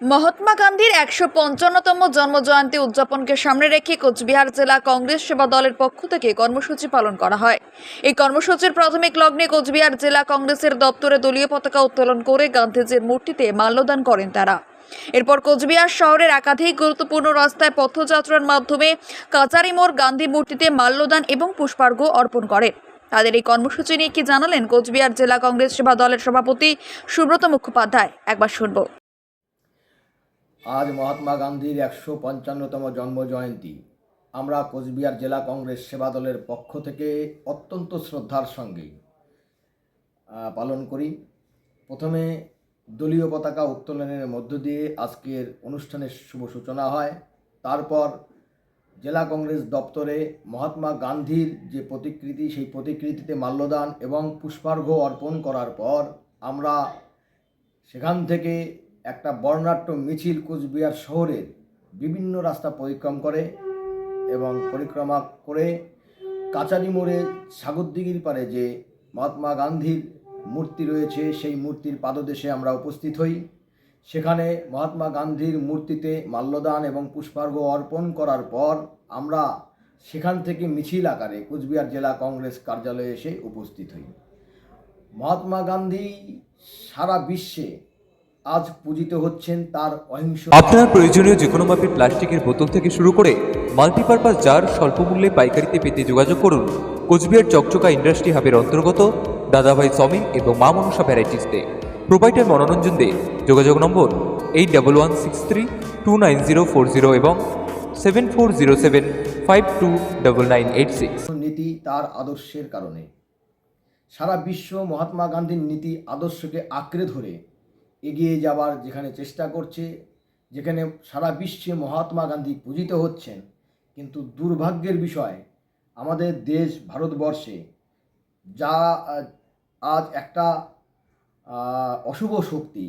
মহাত্মা গান্ধীর একশো পঞ্চান্নতম জন্মজয়ন্তী উদযাপনকে সামনে রেখে কোচবিহার জেলা কংগ্রেস সেবা দলের পক্ষ থেকে কর্মসূচি পালন করা হয়। এই কর্মসূচির প্রাথমিক লগ্নে কোচবিহার জেলা কংগ্রেসের দপ্তরে দলীয় পতাকা উত্তোলন করে গান্ধীজির মূর্তিতে মাল্যদান করেন তারা। এরপর কোচবিহার শহরের একাধিক গুরুত্বপূর্ণ রাস্তায় পথযাত্রার মাধ্যমে কাচারি মোড় গান্ধী মূর্তিতে মাল্যদান এবং পুষ্পার্ঘ্য অর্পণ করেন। তাদের এই কর্মসূচি নিয়ে কি জানালেন কোচবিহার জেলা কংগ্রেস সেবা দলের সভাপতি সুব্রত মুখোপাধ্যায়? একবার শুনব। আজ মহাত্মা গান্ধীর একশো পঞ্চান্নতম জন্মজয়ন্তী। আমরা কোচবিহার জেলা কংগ্রেস সেবা দলের পক্ষ থেকে অত্যন্ত শ্রদ্ধার সঙ্গে পালন করি। প্রথমে দলীয় পতাকা উত্তোলনের মধ্য দিয়ে আজকের অনুষ্ঠানের শুভ সূচনা হয়। তারপর জেলা কংগ্রেস দপ্তরে মহাত্মা গান্ধীর যে প্রতিকৃতি, সেই প্রতিকৃতিতে মাল্যদান এবং পুষ্পার্ঘ্য অর্পণ করার পর আমরা সেখান থেকে একটা বর্ণাঢ্য মিছিল কোচবিহার শহরের বিভিন্ন রাস্তা পরিক্রম করে এবং পরিক্রমা করে কাচারি মোড়ে সাগরদিঘির পারে যে মহাত্মা গান্ধীর মূর্তি রয়েছে, সেই মূর্তির পাদদেশে আমরা উপস্থিত হই। সেখানে মহাত্মা গান্ধীর মূর্তিতে মাল্যদান এবং পুষ্পার্ঘ্য অর্পণ করার পর আমরা সেখান থেকে মিছিল আকারে কোচবিহার জেলা কংগ্রেস কার্যালয়ে এসে উপস্থিত হই। মহাত্মা গান্ধী সারা বিশ্বে আজ পূজিত হচ্ছেন তার অহিংস আপনার প্রয়োজনীয় যে কোনো মাপের প্লাস্টিকের বোতল থেকে শুরু করে মাল্টিপারপাস জার স্বল্প মূল্যে পাইকারিতে পেতে যোগাযোগ করুন। কোচবিহার চকচকা ইন্ডাস্ট্রি হাবের অন্তর্গত দাদাভাই সমিং এবং মা মনসা ভ্যারাইটিসতে। প্রোভাইডার মনোরঞ্জন দে। যোগাযোগ নম্বর eight double one six three two nine zero four zero এবং seven four zero seven five two double nine eight six. নীতি তার আদর্শের কারণে। সারা বিশ্ব মহাত্মা গান্ধীর নীতি আদর্শকে আঁকড়ে ধরে এগিয়ে যাওয়ার যেখানে চেষ্টা করছে, যেখানে সারা বিশ্বে মহাত্মা গান্ধী পূজিত হচ্ছেন, কিন্তু দুর্ভাগ্যের বিষয়, আমাদের দেশ ভারতবর্ষে, যা আজ একটা অশুভ শক্তি,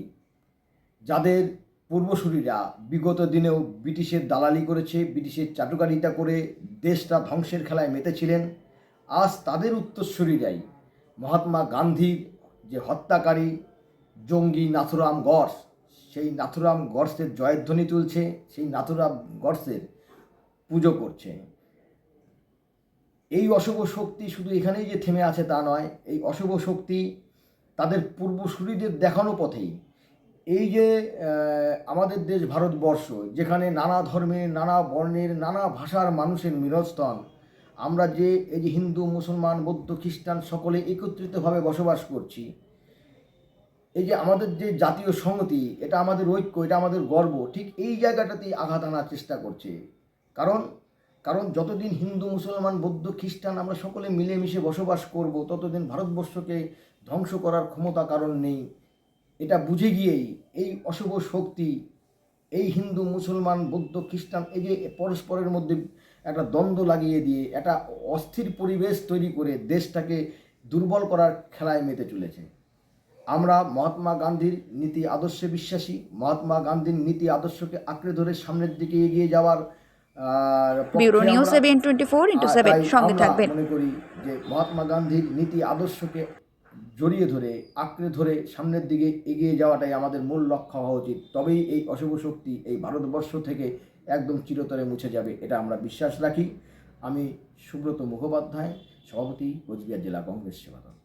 যাদের পূর্বসূরীরা বিগত দিনেও ব্রিটিশের দালালি করেছে, ব্রিটিশের চাটুকারিতা করে দেশটা ধ্বংসের খেলায় মেতেছিলেন, আজ তাদের উত্তরসূরিরাই মহাত্মা গান্ধীর যে হত্যাকারী জঙ্গি নাথুরাম গডস সেই নাথুরাম গডসের জয়ধ্বনি তুলছে, সেই নাথুরাম গডসের পুজো করছে। এই অশুভ শক্তি শুধু এখানেই যে থেমে আছে তা নয়, এই অশুভ শক্তি তাদের পূর্বসূরীদের দেখানো পথেই। এই যে আমাদের দেশ ভারতবর্ষ, যেখানে নানা ধর্মের, নানা বর্ণের, নানা ভাষার মানুষের মিলনস্থল, আমরা যে, এই যে হিন্দু, মুসলমান, বৌদ্ধ, খ্রিস্টান সকলে একত্রিতভাবে বসবাস করছি এই যে আমাদের যে জাতীয় সংহতি, এটা আমাদের ঐক্য, এটা আমাদের গর্ব, ঠিক এই জায়গাটাতেই আঘাত আনার চেষ্টা করছে। কারণ কারণ যতদিন হিন্দু, মুসলমান, বৌদ্ধ, খ্রিস্টান আমরা সকলে মিলেমিশে বসবাস করব, ততদিন ভারতবর্ষকে ধ্বংস করার ক্ষমতা কারণ নেই। এটা বুঝে গিয়েই এই অশুভ শক্তি, এই হিন্দু, মুসলমান, বৌদ্ধ, খ্রিস্টান, এই যে পরস্পরের মধ্যে একটা দ্বন্দ্ব লাগিয়ে দিয়ে একটা অস্থির পরিবেশ তৈরি করে দেশটাকে দুর্বল করার খেলায় মেতে চলেছে। আমরা মহাত্মা গান্ধীর নীতি আদর্শে বিশ্বাসী। মহাত্মা গান্ধীর নীতি আদর্শকে আঁকড়ে ধরে সামনের দিকে এগিয়ে যাওয়ার bureau news seven twenty four into seven সঙ্গে থাকবেন। মনে করি যে মহাত্মা গান্ধীর নীতি আদর্শকে জড়িয়ে ধরে আঁকড়ে ধরে সামনের দিকে এগিয়ে যাওয়াটাই আমাদের মূল লক্ষ্য হওয়া উচিত। তবেই এই অশুভ শক্তি এই ভারতবর্ষ থেকে একদম চিরতরে মুছে যাবে এটা আমরা বিশ্বাস রাখি। আমি সুব্রত মুখোপাধ্যায় সভাপতি কোচবিহার জেলা কংগ্রেস সেবা দল